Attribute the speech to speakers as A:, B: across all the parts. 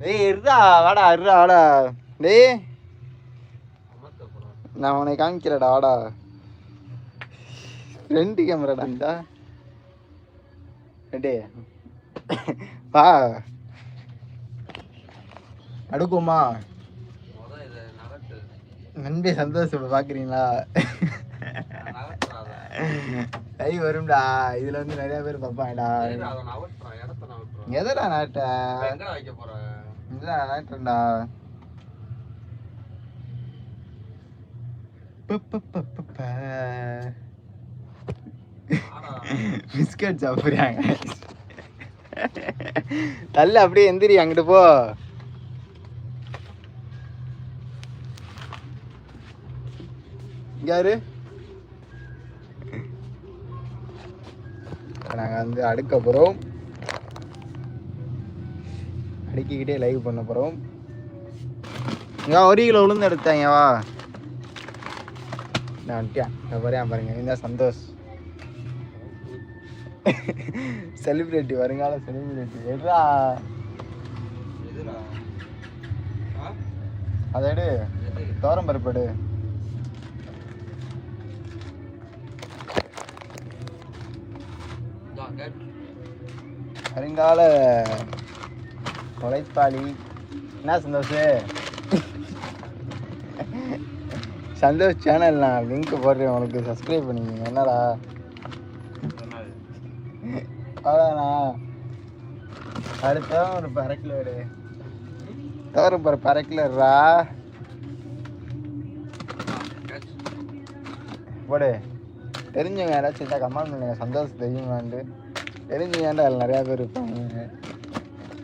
A: டேய் இருடா வாடா இருடா வாடா. டேய். நான் உன்னை காமிக்கிறேடா வாடா. ரெண்டு கேமராடா இந்தா. டேய். வா. அடுக்குமா நன்றி சந்தோஷம் பார்க்குறீங்களா கை வரும்டா. இதுல வந்து நிறைய பேர் பார்ப்பாங்கடா. எதடா நாட்ட இல்ல நாட்டா பிஸ்கட் சாப்பிட்றாங்க. தள்ள அப்படியே எந்திரி அங்கிட்டு போ. யாரு? நாங்கள் வந்து அடுக்க போகிறோம் அடுக்கிக்கிட்டே லைவ் பண்ண போகிறோம் இங்கே ஒரு கிலோ உளுந்து எடுத்தாங்க வா. நான் பாரு பாருங்க. இந்த சந்தோஷ். செலிப்ரிட்டி வருங்கால செலிப்ரிட்டி எடுறா. அதை எடு. தோரம் பருப்பு எடு. வருங்கால உழைப்பாளி என்ன சந்தோஷ்? சந்தோஷ் சேனல் நான் லிங்க் போடுறேன் உனக்கு சப்ஸ்கிரைப் பண்ணிக்கோங்க. என்னடா? அவ்வளோண்ணா அடுத்த ஒரு அரை கிலோ தவறு பருப்பு அரை போடு. தெரிஞ்சவங்க யாராச்சும் இருந்தால் கமெண்ட் பண்ணுங்க. சந்தோஷம் தெரியுமான்ட்டு. தெரிஞ்சவங்க அதில் நிறையா பேர் இருப்பாங்க?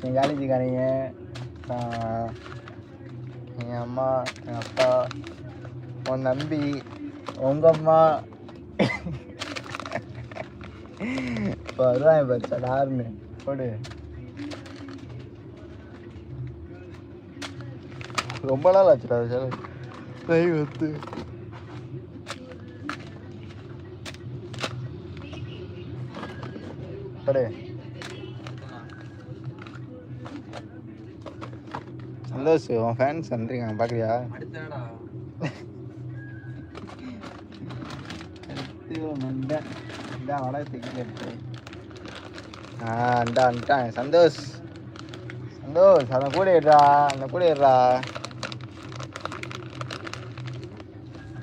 A: என் காலேஜுக்காரங்க எங்கள் அம்மா எங்கள் அப்பா உன் தம்பி உங்கள் அம்மா. இப்போ வருவாங்க பச்சா டார்னு போடு. ரொம்ப நாள் ஆச்சுடா அது சார் கை வந்து போடு. சந்தோஷ் உன் ஃபேன்ஸ் வந்துருக்காங்க பார்க்குறியா சந்தோஷ். சந்தோஷ் அந்த கூட ஏறா அந்த கூட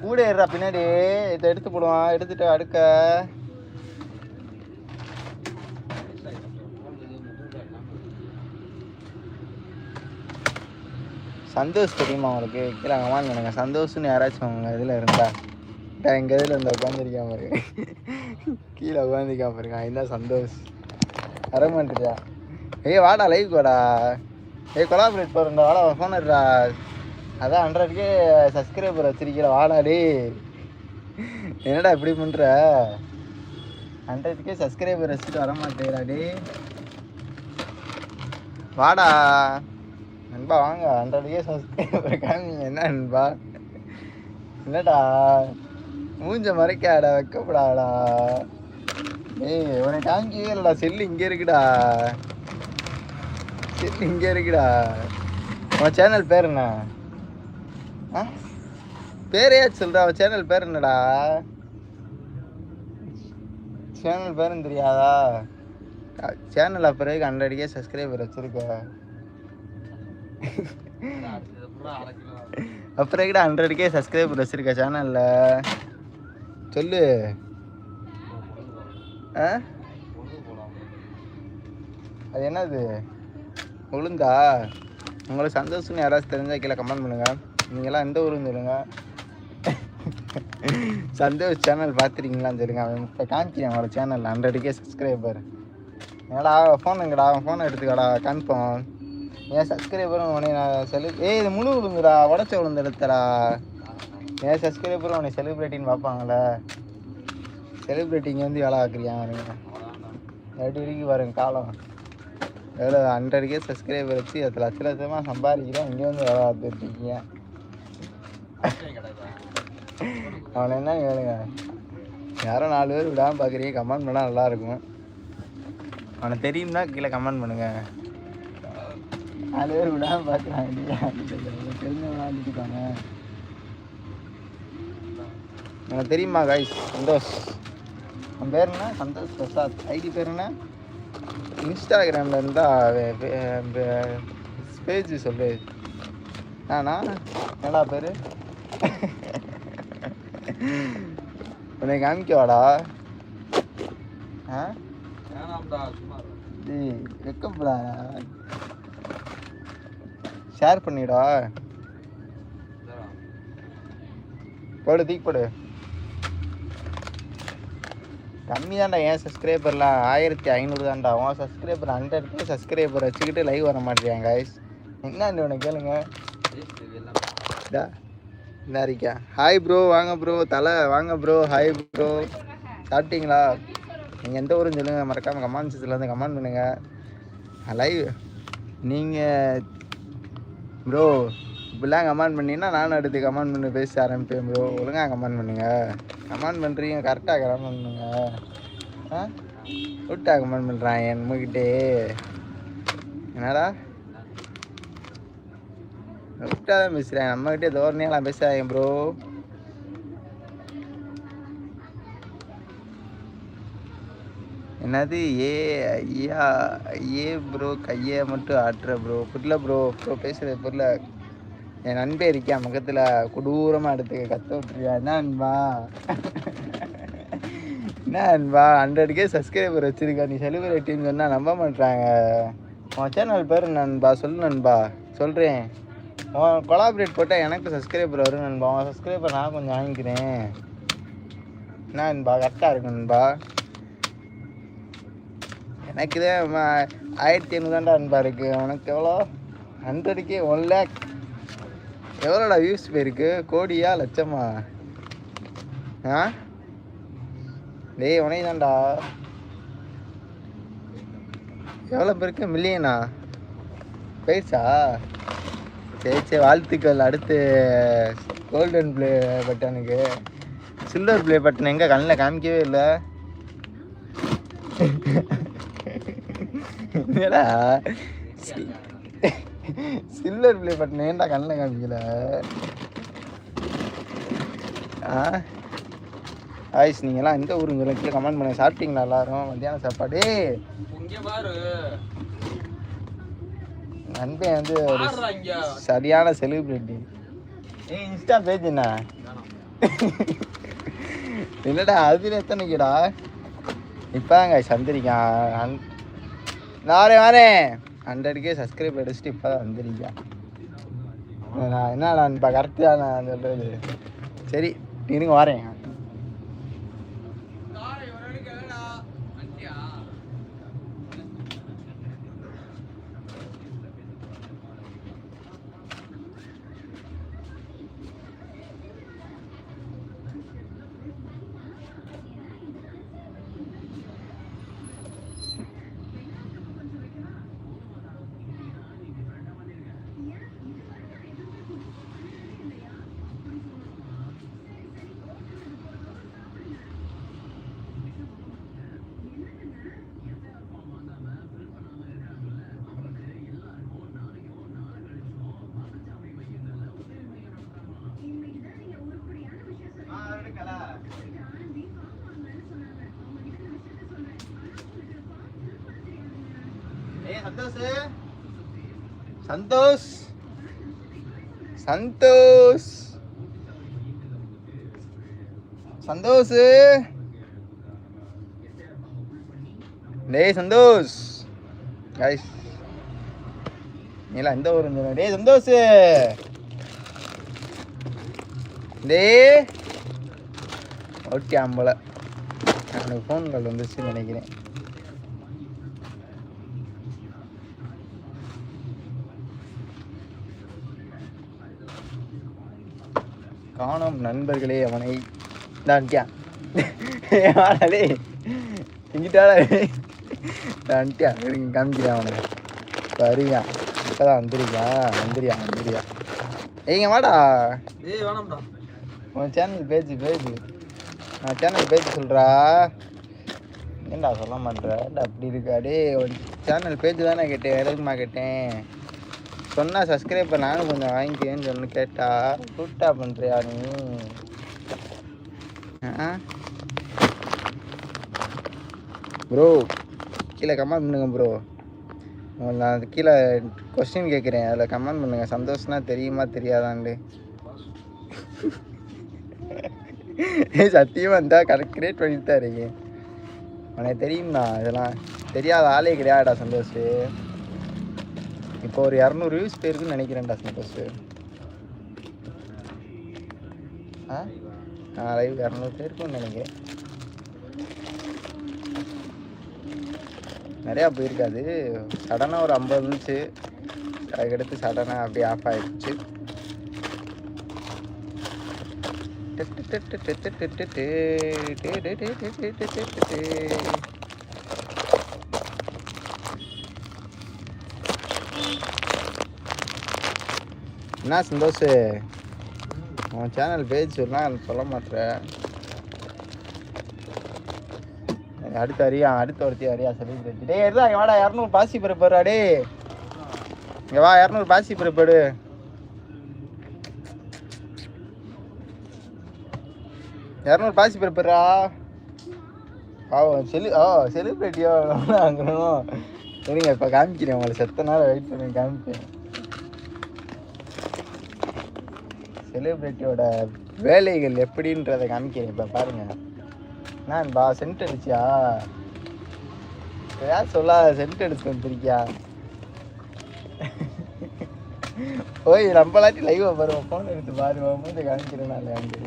A: கூட பின்னாடி. இதை எடுத்து போடுவான் எடுத்துட்டு அடுக்க. சந்தோஷ் தெரியுமா உங்களுக்கு? கீழே கமான் பண்ணுங்க சந்தோஷ்னு யாராச்சும் அவங்க இதில் இருந்தா. எங்கள் இதில் இருந்தால் உட்காந்துருக்காம இருக்கு கீழே உட்காந்துருக்காம இருக்கான் இதுதான் சந்தோஷ். வரமாட்டுதா ஏய் வாடா லைவ் வாடா ஏய் கொலாபரேட் போகிறேன்டா வாடா ஃபோன் இருடா அதான் ஹண்ட்ரட்கே சப்ஸ்கிரைபர் வச்சிருக்கீல வாடா டே என்னடா இப்படி பண்ணுற ஹண்ட்ரட்கே சப்ஸ்கிரைபர் வச்சுட்டு வர மாட்டேங்கிறா டே வாடா. நண்பா வாங்க. ஹண்ட்ரட்கே சப்ஸ்கிரைபர் காமிங்க என்ன நண்பா? என்னடா? மூஞ்ச மறைக்காடா வைக்கப்படாடா ஏய் உன்னை காமிக்கவே இல்லைடா செல்லு இங்கே இருக்குடா. செல்லு இங்கே இருக்குடா. உன் சேனல் பேர் என்ன? ஆ? பேரே சொல்கிறா அவன் சேனல் பேர் என்னடா? சேனல் பேரும் தெரியாதா? சேனல் அப்புறம் ஹண்ட்ரட்கே சப்ஸ்கிரைபர் வச்சிருக்க? அப்புறம் கூட ஹண்ட்ரட்கே சப்ஸ்கிரைபர் வச்சிருக்க சேனலில் சொல்லு. ஆ? அது என்னது? உளுந்தா? உங்களுக்கு சந்தோஷம்னு யாராச்சும் தெரிஞ்சா கீழே கமெண்ட் பண்ணுங்க. நீங்களாம் எந்த ஊருன்னு சொல்லுங்க. சந்தோஷ் சேனல் பார்த்துருக்கீங்களான்னு சொல்லுங்க. அவன் இப்போ காமிக்கிறேன் அவனோட சேனல் ஹண்ட்ரடுக்கே சப்ஸ்கிரைபர் என்னடா ஃபோன் எங்கடா? அவன் ஃபோனை எடுத்துக்கடா கன்ஃபார்ம் ஏன் சப்ஸ்கிரைபரும் உன்னை நான் செலு ஏய் இது முழு உளுந்துடா உடச்ச விழுந்து எடுத்தடா ஏன் சப்ஸ்கிரைபரும் உன்னை செலிப்ரிட்டின்னு பார்ப்பாங்களே செலிப்ரிட்டிங்க வந்து வேலை ஆக்குறியா பாருங்க எப்படி வரைக்கும் பாருங்க காலம். எவ்வளோ ஹண்ட்ரட்கே சப்ஸ்கிரைபர் வச்சு அது லட்ச லட்சமாக சம்பாதிக்கிறேன் இங்கே வந்து வேலை பார்த்துட்டு இருக்கீங்க. அவனை என்ன கேளுங்க. யாரும் நாலு பேர் விடாமல் பார்க்குறீங்க கமெண்ட் பண்ணால் நல்லாயிருக்கும் அவனை தெரியும்னா கீழே கமெண்ட் பண்ணுங்கள் நாலு பேர் விடாம பார்க்குறாங்க இல்லையா? தெரிஞ்சவங்களா இருந்துருக்காங்க எனக்கு தெரியுமா கைஸ் சந்தோஷ். உன் பேர் என்ன? சந்தோஷ் பிரசாத். ஐடி பேர் என்ன? இன்ஸ்டாகிராமில் இருந்தால் பேஜ் சொல்லு. நானா? என்னடா பேர்? உன்னை காமிக்கவாடா? ஆ? வெக்கப்படா ஷேர் பண்ணிடா. போடு தீக் போடு. கம்மி தான்டா ஏன் சப்ஸ்கிரைபர்லாம் ஆயிரத்தி ஐநூறு தான்டா. உன் சப்ஸ்கிரைபர் ஹண்ட்ரட் கே சப்ஸ்கிரைபர் வச்சுக்கிட்டு லைவ் வர மாட்டேறியாங்க guys? என்ன உனக்கு கேளுங்க? என்ன இருக்கியா ஹாய் ப்ரோ வாங்க ப்ரோ தலை வாங்க ப்ரோ ஹாய் ப்ரோ சாப்பிட்டீங்களா? நீங்கள் எந்த ஊருன்னு சொல்லுங்கள் மறக்காமல் கமெண்ட் செக்ஷனில் கமெண்ட் பண்ணுங்கள் லைவ் நீங்கள் ப்ரோ இப்படிலாம் கமெண்ட் பண்ணினா நானும் அடுத்து கமெண்ட் பண்ணி பேச ஆரம்பிப்பேன் ப்ரோ ஒழுங்காக கமெண்ட் பண்ணுங்கள் கமெண்ட் பண்ணுறீங்க கரெக்டாக கமெண்ட் பண்ணுங்க. ஆ? விட்டா கமெண்ட் பண்ணுறான் நம்மக்கிட்டே என்னடா? விட்டா தான் பேசுகிறேன் நம்மக்கிட்டே தோரணையெல்லாம் பேசாதீங்க ப்ரோ என்னது? ஏ ஐயா ஏ ப்ரோ கையை மட்டும் ஆட்டுற ப்ரோ புரியல ப்ரோ ப்ரோ பேசுகிற புரியல. என் நண்பே இருக்கியா முகத்தில்? கொடூரமாக எடுத்து கத்த விட்டுருக்கியா? என்ன அன்பா? என்ன அன்பா? ஹண்ட்ரட்கே சப்ஸ்கிரைபர் வச்சிருக்கா. நீ செலிபிரிட்டின்னு சொன்னால் நம்ப மாட்டாங்க உன் சேனல் பேர் நண்பா சொல்லு நண்பா. சொல்கிறேன் உன் கொலாபரேட் போட்டால் எனக்கு சப்ஸ்கிரைபர் வரும் நண்பா. உன் சப்ஸ்கிரைபர் நான் கொஞ்சம் வாங்கிக்கிறேன். என்ன நண்பா கரெக்டாக இருக்கு நண்பா. எனக்கு தான் ஆயிரத்தி ஐநூறுதாண்டா அன்பா இருக்கு. உனக்கு எவ்வளோ? ஹண்ட்ரடுக்கே ஒன் லேக் எவ்வளோடா வியூஸ் போயிருக்கு? கோடியா லட்சமா? ஆ? டேய் உனக்கு தான்டா எவ்வளோ பேருக்கு? மில்லியனா போயிடுச்சா சரி சரி வாழ்த்துக்கள். அடுத்து கோல்டன் ப்ளே பட்டனுக்கு சில்வர் ப்ளே பட்டன் எங்கே? கண்ணில் காமிக்கவே இல்லை. என்னடா? சில்வர் ப்ளே பட்டன் ஏன்டா கண்ணில் காமிக்கல. ஆ? ஆயிஸ் நீங்களாம் எந்த ஊருங்க கீழே கமெண்ட் பண்ண சாப்பிட்டீங்களா எல்லாரும்? மத்தியானம் சாப்பாடு? நண்பன் வந்து ஒரு சரியான செலிபிரிட்டி ஏய் இன்ஸ்டா பேஜ் என்ன? என்னடா அதுல எத்தனைக்குடா இப்போதாங்க சந்திரிக்கான் வாரே வரேன் ஹண்ட்ரட்கே சப்ஸ்கிரைப் அடிச்சுட்டு இப்போ தான் வந்திருக்கேன். நான் என்னடா இப்போ கரெக்டாக நான் சொல்கிறது சரி இருங்க வரேன். சந்தோஷ். சந்தோஷ். சந்தோஷ். டேய் சந்தோஷ். கைஸ் நீலாம் எந்த ஊர் டேய் சந்தோஷ். டேய். ஓகே அம்பல. எனக்கு ஃபோன் கால் வந்துச்சுன்னு நினைக்கிறேன். காணோம் நண்பர்களே அவனை. நான் வாடலே இங்கிட்டாடா வந்துட்டியா இருங்க காமிக்கிறேன் அவனை. சரியா இப்போதான் வந்துருக்கா வந்துரியா வந்துரியா ஏங்க வாடா.
B: ஏய் வேணாம்டா.
A: உன் சேனல் பேஜ் பேஜ் நான் சேனல் பேஜ் சொல்கிறா ஏன்டா சொல்ல மாட்டேற அப்படி இருக்கா? டே உன் சேனல் பேஜ் தானே கேட்டேன் எதுக்குமா கேட்டேன்? சொன்னா சப்ஸ்கிரைப் நானும் கொஞ்சம் வாங்கிக்கேன்னு சொன்னு கேட்டா கூட்டா பண்றியா நீ? ப்ரோ கீழே கமெண்ட் பண்ணுங்க ப்ரோ நான் அது கீழே கொஸ்டின் கேட்குறேன் அதில் கமெண்ட் பண்ணுங்க. சந்தோஷம்னா தெரியுமா தெரியாதான்ட்டு சத்தியமாக இருந்தால் கரெக்ட் கிரியேட் பண்ணிட்டு தான் இருக்கேன். உனக்கு தெரியும்ண்ணா இதெல்லாம் தெரியாத ஆளே கிடையாடா சந்தோஷ். இப்போ ஒரு இரநூறு வியூஸ் போயிருக்குன்னு நினைக்கிறேன்டா ஸ்னேப்பர்ஸு ஆ லைவ் இரநூறு பேருக்குன்னு நினைக்கிறேன் நிறையா போயிருக்காது சடனாக ஒரு ஐம்பது இருந்துச்சு அதுக்கடுத்து சடனாக அப்படியே ஆஃப் ஆகிடுச்சு டெட்டு டெட்டு டெட்டு டெட்டு டே டே டே டே டே டே டே என்ன சந்தோஷ்? உன் சேனல் பேஜ் சொன்னால் சொல்ல மாட்டேன் அடுத்த அரியா அடுத்த ஒருத்தி அரியா செலிபிரிட்டி டே இருந்தா இங்கே வாடா இரநூறு பாசி பிறப்பாடா டே இங்கே வா இரநூறு பாசி பிறப்பாடு இரநூறு பாசி பிறப்புறா பாவம் செலி ஓ செலிப்ரிட்டியோ வாங்கணும் சரிங்க இப்போ காமிக்கிறேன் உங்களை செத்த நேரம் வெயிட் பண்ணி காமிக்கிறேன் செலிபிரிட்டியோட வேலைகள் எப்படின்றத காமிக்கிறேன். இப்போ பாருங்க. நான் பா சென்ட் அடிச்சியா? யார் சொல்லாத சென்ட் அடிச்சு வந்துருக்கியா? ஓய் நம்மளாட்டி லைவ் பாருவோம் ஃபோன் எடுத்து பாருவோம் மூஞ்ச காமிக்கிறேன் நான் அங்கே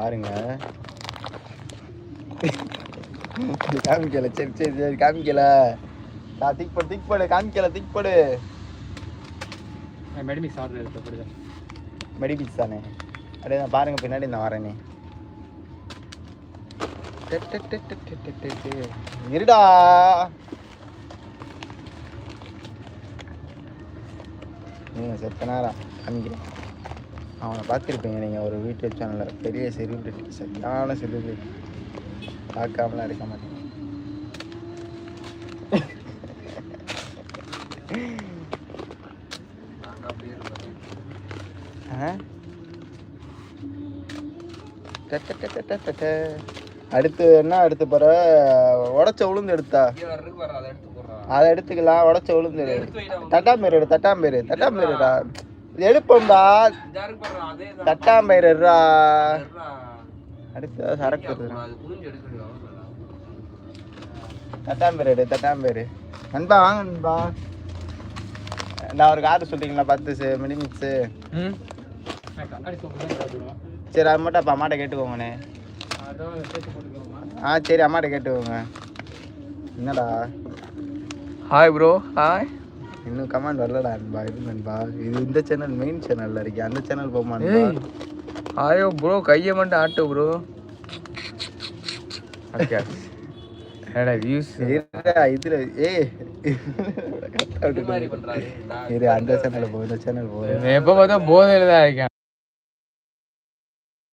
A: பாருங்க. காமிக்கல சரி சரி சரி காமிக்கல. நான் திக் போடு திக் போடு காமிக்கல திக் போடு.
B: மெடிமிக்ஸ் ஆர்டர் எடுத்து
A: மெடிமிக்ஸ் தானே? அப்படியே நான் பாருங்க பின்னாடி நான் வரேனே. இருடா. நீங்கள் செத்த நேரம் காமிக்கிறேன். அவனை பார்த்துருப்பீங்க நீங்கள் ஒரு வீட்டு சேனலில் பெரிய செலிபிரிட்டி சரியான செலிபிரிட்டி பார்க்காமலாம் இருக்க மாட்டேங்க அடுத்து என்ன எடுத்து போற? உடச்ச உளுந்து எடுத்தா?
B: அதை
A: எடுத்துக்கலாம் உடச்ச உளுந்து தட்டாம்பேர் எடு தட்டாம்பேர் தட்டாம்பேருடா எடுப்போம்டா.
B: தட்டாம்பேருடா
A: அடுத்து சரக்கு
B: அவ்வளவுதான்.
A: தட்டாம்பயிறு எடு தட்டாம்பயிறு நண்பா வாங்க நண்பா. நான் ஒரு கார் சொல்றீங்களா பத்து மினி மிக்ஸு சரி அது மட்டும் அப்போ அம்மாட்ட கேட்டுக்கோங்கண்ணே. ஆ சரி அம்மாட்ட கேட்டுக்கோங்க. என்னடா?
B: ஹாய் ப்ரோ ஹாய்
A: இன்னும் கமெண்ட் வரலடா நண்பா. இது நண்பா. இது இந்த சேனல் மெயின் சேனல்ல இருக்கு. அந்த சேனல் போமா
B: ஆயோ ப்ரோ கையை மட்டும் ஆட்டு ப்ரோ என்னடா வியூஸ்
A: இதுல ஏய். இரு அந்த சேனல் போ இந்த சேனல் போ.
B: எப்போ பார்த்தா போதையில் தான் இருக்கேன்.